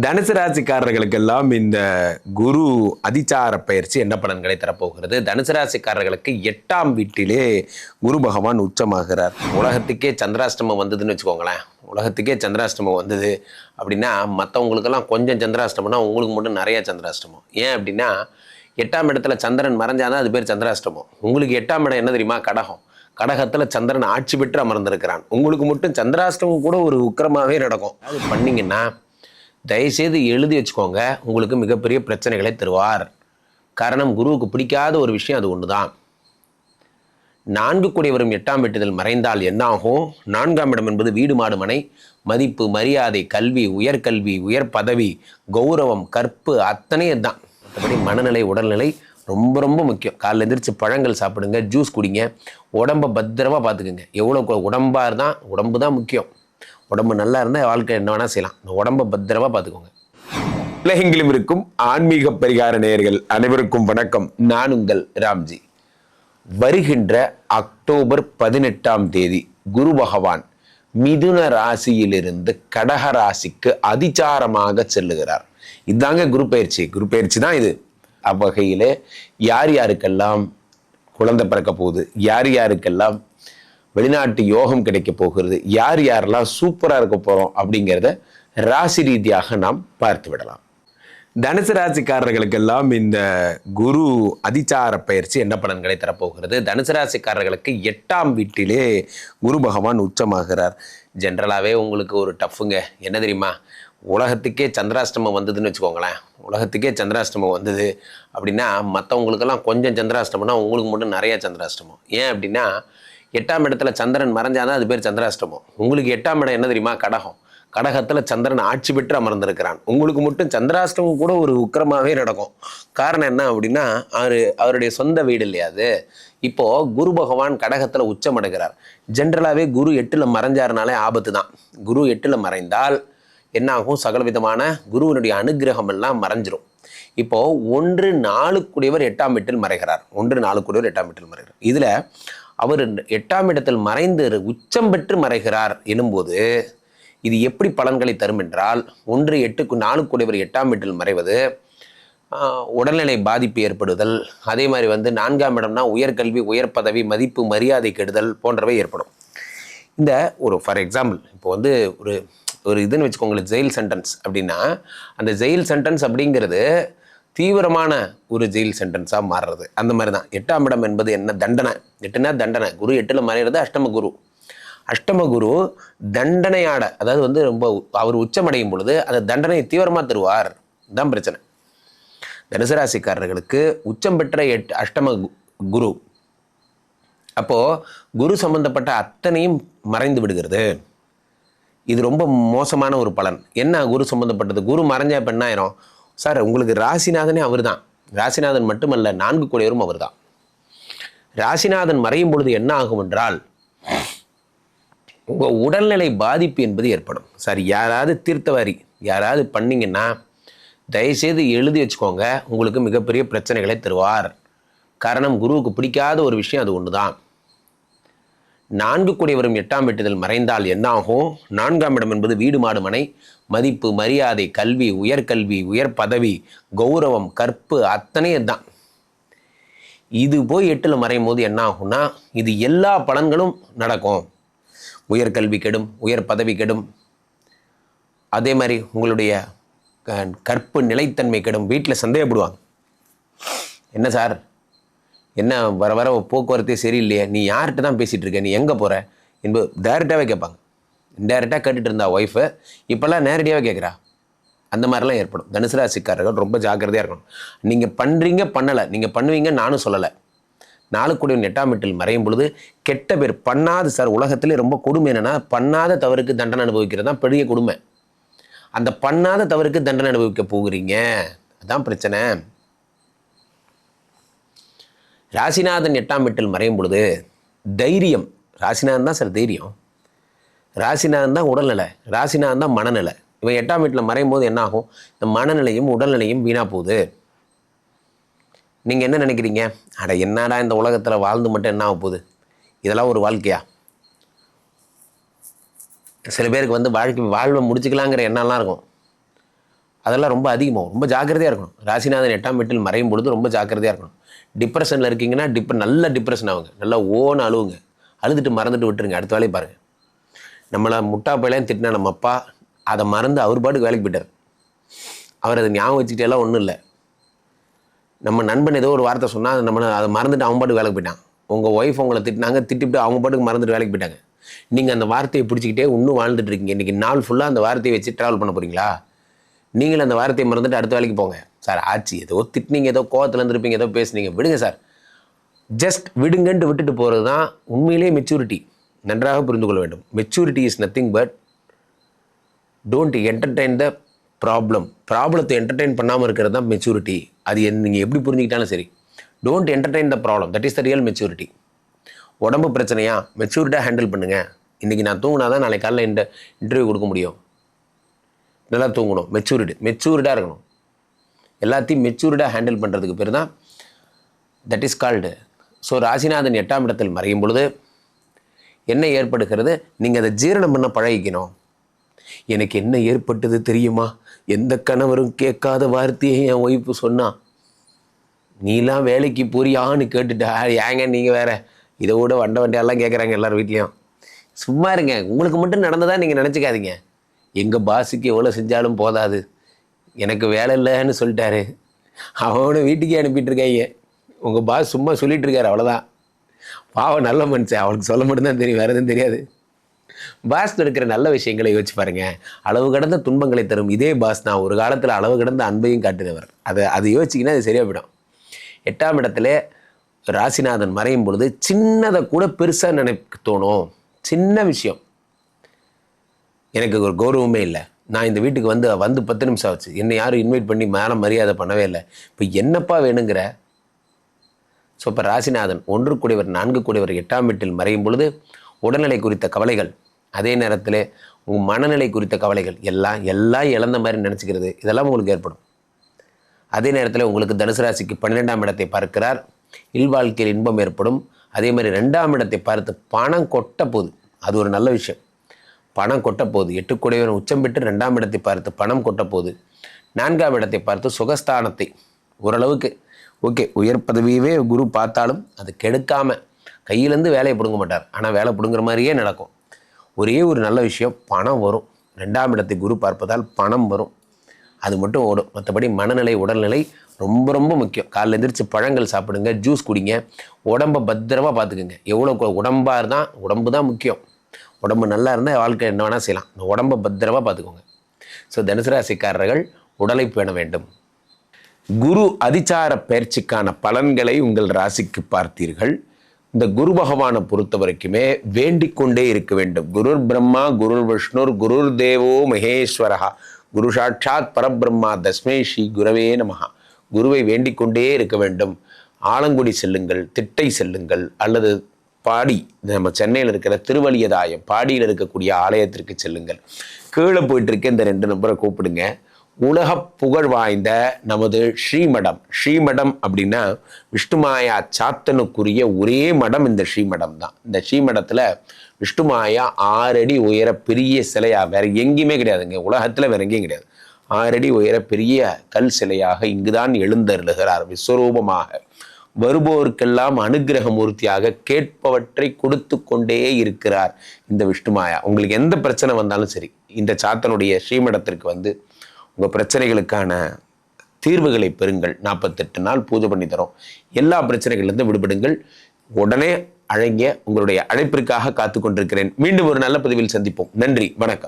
தனுசு ராசிக்காரர்களுக்கெல்லாம் இந்த குரு அதிச்சார பயிற்சி என்ன பலன்களை தரப்போகிறது? தனுசு ராசிக்காரர்களுக்கு எட்டாம் வீட்டிலே குரு பகவான் உச்சமாகிறார். உலகத்துக்கே சந்திராஷ்டமம் வந்ததுன்னு வச்சுக்கோங்களேன். உலகத்துக்கே சந்திராஷ்டமம் வந்தது அப்படின்னா மற்றவங்களுக்கெல்லாம் கொஞ்சம் சந்திராஷ்டமம்னா உங்களுக்கு மட்டும் நிறைய சந்திராஷ்டமம். ஏன் அப்படின்னா எட்டாம் இடத்துல சந்திரன் மறைஞ்சாதான் அது பேர் சந்திராஷ்டமம். உங்களுக்கு எட்டாம் இடம் என்ன தெரியுமா? கடகம். கடகத்தில் சந்திரன் ஆட்சி பெற்று அமர்ந்திருக்கிறான். உங்களுக்கு மட்டும் சந்திராஷ்டமம் கூட ஒரு உக்கிரமாகவே நடக்கும். அது பண்ணிங்கன்னா தயவுசெய்து எழுதி வச்சுக்கோங்க. உங்களுக்கு மிகப்பெரிய பிரச்சனைகளை தருவார். காரணம் குருவுக்கு பிடிக்காத ஒரு விஷயம் அது ஒன்று தான் நான்கு கூடிய வரும் எட்டாம் எட்டுதல் மறைந்தால் என்னாகும்? நான்காம் இடம் என்பது வீடு மாடு மனை. மதிப்பு மரியாதை கல்வி உயர்கல்வி உயர் பதவி கௌரவம் கற்பு அத்தனையும் தான் மற்றபடி மனநிலை உடல்நிலை ரொம்ப ரொம்ப முக்கியம். காலைல எந்திரிச்சு பழங்கள் சாப்பிடுங்க ஜூஸ் குடிங்க. உடம்பை பத்திரமா பார்த்துக்குங்க. எவ்வளோ உடம்பாக இருந்தால் உடம்பு தான் முக்கியம். உடம்பு நல்லா இருந்தால் வாழ்க்கை என்ன வேணால் செய்யலாம். இந்த உடம்பை பத்திரமா பார்த்துக்கோங்க. உலகெங்கிலும் இருக்கும் ஆன்மீக பரிகார நேயர்கள் அனைவருக்கும் வணக்கம். நான் உங்கள் ராம்ஜி. வருகின்ற அக்டோபர் பதினெட்டாம் தேதி குரு பகவான் மிதுன ராசியிலிருந்து கடக ராசிக்கு அதிச்சாரமாக செல்லுகிறார். இதாங்க குரு பயிற்சி. குரு பயிற்சி தான் இது. அவ்வகையிலே யார் யாருக்கெல்லாம் குழந்தை பிறக்க போகுது யார் யாருக்கெல்லாம் வெளிநாட்டு யோகம் கிடைக்க போகிறது. யார் யாரெல்லாம் சூப்பராக இருக்க போகிறோம் அப்படிங்கிறத ராசி ரீதியாக நாம் பார்த்து விடலாம். தனுசு ராசிக்காரர்களுக்கெல்லாம் இந்த குரு அதிச்சார பயிற்சி என்ன பலன்களை தரப்போகிறது? தனுசு ராசிக்காரர்களுக்கு எட்டாம் வீட்டிலே குரு பகவான் உச்சமாகிறார். ஜென்ரலாகவே உங்களுக்கு ஒரு டஃப்புங்க. என்ன தெரியுமா? உலகத்துக்கே சந்திராஷ்டமம் வந்ததுன்னு வச்சுக்கோங்களேன். உலகத்துக்கே சந்திராஷ்டமம் வந்தது அப்படின்னா மற்றவங்களுக்கெல்லாம் கொஞ்சம் சந்திராஷ்டமம்னா உங்களுக்கு மட்டும் நிறைய சந்திராஷ்டமம். ஏன் அப்படின்னா எட்டாம் இடத்துல சந்திரன் மறைஞ்சாதான் அது பேர் சந்திராஷ்டமம். உங்களுக்கு எட்டாம் இடம் என்ன தெரியுமா? கடகம். கடகத்தில் சந்திரன் ஆட்சி பெற்று அமர்ந்திருக்கிறான். உங்களுக்கு மட்டும் சந்திராஷ்டமம் கூட ஒரு உக்கிரமாகவே நடக்கும். காரணம் என்ன அப்படின்னா அவர் அவருடைய சொந்த வீடு இல்லையா அது? இப்போ குரு பகவான் கடகத்தில் உச்சமடைகிறார். ஜென்ரலாகவே குரு எட்டில் மறைஞ்சாருனாலே ஆபத்து தான் குரு எட்டில் மறைந்தால் என்னாகும்? சகலவிதமான குருவினுடைய அனுகிரகம் எல்லாம் மறைஞ்சிரும். இப்போது ஒன்று நாளுக்குடையவர் எட்டாம் வீட்டில் மறைகிறார். ஒன்று நாளுக்குடையவர் எட்டாம் வீட்டில் மறைகிறார். இதில் அவர் எட்டாம் இடத்தில் மறைந்து உச்சம் பெற்று மறைகிறார் எனும்போது இது எப்படி பலன்களை தரும் என்றால் ஒன்று எட்டுக்கு நாளுக்குடையவர் எட்டாம் வீட்டில் மறைவது உடல்நிலை பாதிப்பு ஏற்படுதல் அதே மாதிரி வந்து நான்காம் இடம்னா உயர்கல்வி உயர் பதவி மதிப்பு மரியாதை கெடுதல் போன்றவை ஏற்படும். இந்த ஒரு ஃபார் எக்ஸாம்பிள் இப்போ வந்து ஒரு ஒரு இதுன்னு வச்சுக்கோங்களேன் ஜெயில் சென்டென்ஸ் அப்படின்னா அந்த ஜெயில் சென்டென்ஸ் அப்படிங்கிறது தீவிரமான ஒரு ஜெயில் சென்டென்ஸாக மாறுறது. அந்த மாதிரி தான் எட்டாம் இடம் என்பது என்ன? தண்டனை. எட்டுனா தண்டனை. குரு எட்டில் மறைகிறது அஷ்டம குரு. அஷ்டம குரு தண்டனையாட அதாவது வந்து ரொம்ப அவர் உச்சமடையும் பொழுது அந்த தண்டனையை தீவிரமாக தருவார். தான் பிரச்சனை. தனுசு ராசிக்காரர்களுக்கு உச்சம் பெற்ற எட் அஷ்டம கு- குரு. அப்போ குரு சம்பந்தப்பட்ட அத்தனையும் மறைந்து விடுகிறது. இது ரொம்ப மோசமான ஒரு பலன். என்ன குரு சம்மந்தப்பட்டது குரு மறைஞ்சா இப்போ என்ன ஆயிரும்? சார் உங்களுக்கு ராசிநாதனே அவர் தான் ராசிநாதன் மட்டுமல்ல நான்கு கோடியரும் அவர் தான் ராசிநாதன் மறையும் பொழுது என்ன ஆகும் என்றால் உங்கள் உடல்நிலை பாதிப்பு என்பது ஏற்படும். சார் யாராவது தீர்த்தவாரி யாராவது பண்ணிங்கன்னா தயவுசெய்து எழுதி வச்சுக்கோங்க. உங்களுக்கு மிகப்பெரிய பிரச்சனைகளை தருவார். காரணம் குருவுக்கு பிடிக்காத ஒரு விஷயம் அது ஒன்று தான் நான்கு கூடிய வரும் எட்டாம் வீட்டுதல் மறைந்தால் என்னாகும்? நான்காம் இடம் என்பது வீடு மாடு மனை. மதிப்பு மரியாதை கல்வி உயர்கல்வி உயர் பதவி கௌரவம் கற்பு அத்தனையும் தான் இது போய் எட்டில் மறையும் போது என்ன ஆகும்னா இது எல்லா பலன்களும் நடக்கும். உயர்கல்வி கெடும் உயர் பதவி கெடும். அதே மாதிரி உங்களுடைய க- கற்பு நிலைத்தன்மை கெடும். வீட்டில் சந்தேகப்படுவாங்க. என்ன சார்? என்ன வர வர போக்குவரத்தே சரியில்லையே நீ யார்கிட்ட தான் பேசிகிட்டு இருக்க நீ எங்கே போகிற என்பது டைரெக்டாகவே கேட்பாங்க. இன்டைரக்டாக கேட்டுட்டு இருந்தா ஒய்ஃபு இப்போல்லாம் நேரடியாகவே கேட்குறா. அந்த மாதிரிலாம் ஏற்படும். தனுசு ராசிக்காரர்கள் ரொம்ப ஜாக்கிரதையாக இருக்கணும். நீங்கள் பண்ணுறீங்க பண்ணலை. நீங்கள் பண்ணுவீங்க நானும் சொல்லலை. நாளுக்குடிய எட்டாம் வீட்டில் மறையும் பொழுது கெட்ட பேர் பண்ணாத சார். உலகத்திலே ரொம்ப கொடுமை என்னென்னா பண்ணாத தவறுக்கு தண்டனை அனுபவிக்கிறது தான் பெரிய கொடுமை. அந்த பண்ணாத தவறுக்கு தண்டனை அனுபவிக்க போகிறீங்க. அதான் பிரச்சனை. ராசிநாதன் எட்டாம் வீட்டில் மறையும் பொழுது தைரியம். ராசிநாதன் தான் சார் தைரியம். ராசிநாதன் தான் உடல்நிலை. ராசிநாதன் தான் மனநிலை. இவன் எட்டாம் வீட்டில் மறையும் போது என்ன ஆகும்? இந்த மனநிலையும் உடல்நிலையும் வீணாக போகுது. நீங்கள் என்ன நினைக்கிறீங்க? அட என்னடா இந்த உலகத்தில் வாழ்ந்து மட்டும் என்ன ஆக போகுது? இதெல்லாம் ஒரு வாழ்க்கையா? சில பேருக்கு வந்து வாழ்க்கை வாழ்வை முடிச்சுக்கலாங்கிற எண்ணம்லாம் இருக்கும். அதெல்லாம் ரொம்ப அதிகமாகும். ரொம்ப ஜாக்கிரதையாக இருக்கணும். ராசிநாதன் எட்டாம் வீட்டில் மறையும் பொழுது ரொம்ப ஜாக்கிரதையாக இருக்கணும். டிப்ரெஷனில் இருக்கீங்கன்னா டிப் நல்ல டிப்ரெஷன் ஆகுங்க. நல்லா ஓன்னு அழுவுங்க. அழுதுட்டு மறந்துட்டு விட்டுருங்க. அடுத்த வேலையை பாருங்கள் நம்மளை முட்டா பையலையும் திட்டினா நம்ம அப்பா அதை மறந்து அவர் பாட்டுக்கு வேலைக்கு போயிட்டார். அவர் அதை ஞாபகம் வச்சுக்கிட்டே எல்லாம் ஒன்றும் இல்லை. நம்ம நண்பன் ஏதோ ஒரு வார்த்தை சொன்னால் அது நம்ம அதை மறந்துட்டு அவன் பாட்டுக்கு வேலைக்கு போயிட்டான். உங்கள் ஒய்ஃப் உங்களை திட்டினாங்க திட்டிவிட்டு அவங்க பாட்டுக்கு மறந்துட்டு வேலைக்கு போயிட்டாங்க. நீங்கள் அந்த வார்த்தையை பிடிச்சிக்கிட்டே இன்னும் வாழ்ந்துட்டு இருக்கீங்க. இன்றைக்கி நாள் ஃபுல்லாக அந்த வார்த்தையை வச்சு ட்ராவல் பண்ண போகிறீங்களா நீங்களும் அந்த வார்த்தையை மறந்துட்டு அடுத்த வேலைக்கு போங்க. சார் ஆச்சு ஏதோ திட்டினீங்க ஏதோ கோவத்தில் இருந்திருப்பீங்க ஏதோ பேசுனீங்க. விடுங்க சார். ஜஸ்ட் விடுங்கன்ட்டு விட்டுட்டு போகிறது தான் உண்மையிலேயே மெச்சூரிட்டி நன்றாக புரிந்து கொள்ள வேண்டும். Maturity is nothing but don't entertain the problem ப்ராப்ளத்தை என்டர்டெயின் பண்ணாமல் இருக்கிறது தான் மெச்சூரிட்டி அது என் நீங்கள் எப்படி புரிஞ்சுக்கிட்டாலும் சரி. Don't entertain the problem that is the real maturity உடம்பு பிரச்சனையா? மெச்சூரிட்டாக ஹேண்டில் பண்ணுங்கள் இன்றைக்கி நான் தூங்கினா தான் நாளைக்கு காலையில் இந்த இன்டர்வியூ கொடுக்க முடியும். நல்லா தூங்கணும். மெச்சூரிடு மெச்சூரிடாக இருக்கணும். எல்லாத்தையும் மெச்சூரிட்டாக ஹேண்டில் பண்ணுறதுக்கு பேர் தான் தட் இஸ் கால்டு ஸோ ராசிநாதன் எட்டாம் இடத்தில் மறையும் பொழுது என்ன ஏற்படுகிறது? நீங்கள் அதை ஜீரணம் பண்ண பழகிக்கணும். எனக்கு என்ன ஏற்பட்டது தெரியுமா? எந்த கணவரும் கேட்காத வார்த்தையை என் ஒய்ஃபு சொன்னான் நீலாம் வேலைக்கு போறியான்னு கேட்டுட்டா ஏங்க நீங்கள் வேற? இதை விட வண்ட வண்டியெல்லாம் கேட்குறாங்க எல்லார் வீட்லேயும். சும்மா இருங்க. உங்களுக்கு மட்டும் நடந்ததாக நீங்கள் நினச்சிக்காதீங்க. எங்கள் பாஸுக்கு எவ்வளோ செஞ்சாலும் போதாது. எனக்கு வேலை இல்லைன்னு சொல்லிட்டாரு. அவனை வீட்டுக்கே அனுப்பிட்டுருக்காங்க உங்கள் பாஸ் சும்மா சொல்லிகிட்ருக்காரு அவ்வளோதான் பாவம் நல்ல மனுஷன். அவளுக்கு சொல்ல மட்டும்தான் தெரியும் வேறு எதுவும் தெரியாது. பாஸ் இருக்கிற நல்ல விஷயங்களை யோசிச்சு பாருங்க. அளவு கடந்த துன்பங்களை தரும் இதே பாஸ் தான். ஒரு காலத்தில் அளவு கடந்த அன்பையும் காட்டுதவர் அதை அது யோசிச்சிங்கன்னா அது சரியாக போயிடும். எட்டாம் இடத்துல ராசிநாதன் மறையும் பொழுது சின்னதை கூட பெருசாக நினைக்க தோணும். சின்ன விஷயம். எனக்கு ஒரு கௌரவமே இல்லை. நான் இந்த வீட்டுக்கு வந்து வந்து பத்து நிமிஷம் ஆச்சு. என்னை யாரும் இன்வைட் பண்ணி மேலே மரியாதை பண்ணவே இல்லை. இப்போ என்னப்பா வேணுங்கிற? ஸோ இப்போ ராசிநாதன் ஒன்று கூடியவர் நான்கு கூடியவர் எட்டாம் வீட்டில் மறையும் பொழுது உடல்நிலை குறித்த கவலைகள் அதே நேரத்தில் உங்கள் மனநிலை குறித்த கவலைகள் எல்லாம் எல்லாம் இழந்த மாதிரி நினச்சிக்கிறது இதெல்லாம் உங்களுக்கு ஏற்படும். அதே நேரத்தில் உங்களுக்கு தனுசு ராசிக்கு பன்னிரெண்டாம் இடத்தை பார்க்கிறார். இல்வாழ்க்கையில் இன்பம் ஏற்படும். அதே மாதிரி ரெண்டாம் இடத்தை பார்த்து பணம் கொட்ட போகுது. அது ஒரு நல்ல விஷயம். பணம் கொட்டப்போகுது. எட்டு குடையவன் உச்சம் பெற்று ரெண்டாம் இடத்தை பார்த்து பணம் கொட்டப்போகுது. நான்காம் இடத்தை பார்த்து சுகஸ்தானத்தை. ஓரளவுக்கு ஓகே உயர் பதவியவே குரு பார்த்தாலும் அது கெடுக்காமல் கையிலேருந்து வேலையை பிடுங்க மாட்டார். ஆனால் வேலை பிடுங்குற மாதிரியே நடக்கும். ஒரே ஒரு நல்ல விஷயம் பணம் வரும். ரெண்டாம் இடத்தை குரு பார்ப்பதால் பணம் வரும். அது மட்டும் ஓடும். மற்றபடி மனநிலை உடல்நிலை ரொம்ப ரொம்ப முக்கியம். காலைல எந்திரிச்சு பழங்கள் சாப்பிடுங்க ஜூஸ் குடிங்க உடம்பை பத்திரமாக பார்த்துக்குங்க. எவ்வளோ உடம்பாக இருந்தால் உடம்பு தான் முக்கியம். உடம்பு நல்லா இருந்தால் வாழ்க்கை என்ன வேணால் செய்யலாம். இந்த உடம்பை பத்திரமாக பார்த்துக்கோங்க. ஸோ தனுசு ராசிக்காரர்கள் உடலை பேண வேண்டும். குரு அதிச்சார பயிற்சிக்கான பலன்களை உங்கள் ராசிக்கு பார்த்தீர்கள். இந்த குரு பகவானை பொறுத்த வரைக்குமே வேண்டிக் கொண்டே இருக்க வேண்டும். குருர் பிரம்மா குருர் விஷ்ணுர் குருர் தேவோ மகேஸ்வரஹா குரு சாட்சாத் பரபிரம்மா தஸ்மே ஸ்ரீ குரவே நமஹா. குருவை வேண்டிக் கொண்டே இருக்க வேண்டும். ஆலங்குடி செல்லுங்கள் திட்டை செல்லுங்கள் அல்லது பாடி நம்ம சென்னையில் இருக்கிற திருவலியதாயம் பாடியில் இருக்கக்கூடிய ஆலயத்திற்கு செல்லுங்கள். கீழே போயிட்டு இருக்க இந்த ரெண்டு நம்பரை கூப்பிடுங்க. உலக புகழ் வாய்ந்த நமது ஸ்ரீமடம். ஸ்ரீமடம் அப்படின்னா விஷ்ணுமாயா சாத்தனுக்குரிய ஒரே மடம் இந்த ஸ்ரீமடம் தான். இந்த ஸ்ரீமடத்தில் விஷ்ணுமாயா ஆறடி உயர பெரிய சிலையாக வேற எங்கேயுமே கிடையாதுங்க. உலகத்தில் வேற எங்கேயும் கிடையாது. ஆறடி உயர பெரிய கல் சிலையாக இங்குதான் எழுந்தருளுகிறார் விஸ்வரூபமாக. வருபவருக்கெல்லாம் அனுக்கிரக மூர்த்தியாக கேட்பவற்றை கொடுத்து கொண்டே இருக்கிறார் இந்த விஷ்ணுமாயா உங்களுக்கு எந்த பிரச்சனை வந்தாலும் சரி இந்த சாத்தனுடைய ஸ்ரீமடத்திற்கு வந்து உங்கள் பிரச்சனைகளுக்கான தீர்வுகளை பெறுங்கள். நாற்பத்தெட்டு நாள் பூஜை பண்ணி தரோம். எல்லா பிரச்சனைகள்லேருந்து விடுபடுங்கள். உடனே அழங்கிய உங்களுடைய அழைப்பிற்காக காத்து கொண்டிருக்கிறேன் மீண்டும் ஒரு நல்ல பதிவில் சந்திப்போம். நன்றி. வணக்கம்.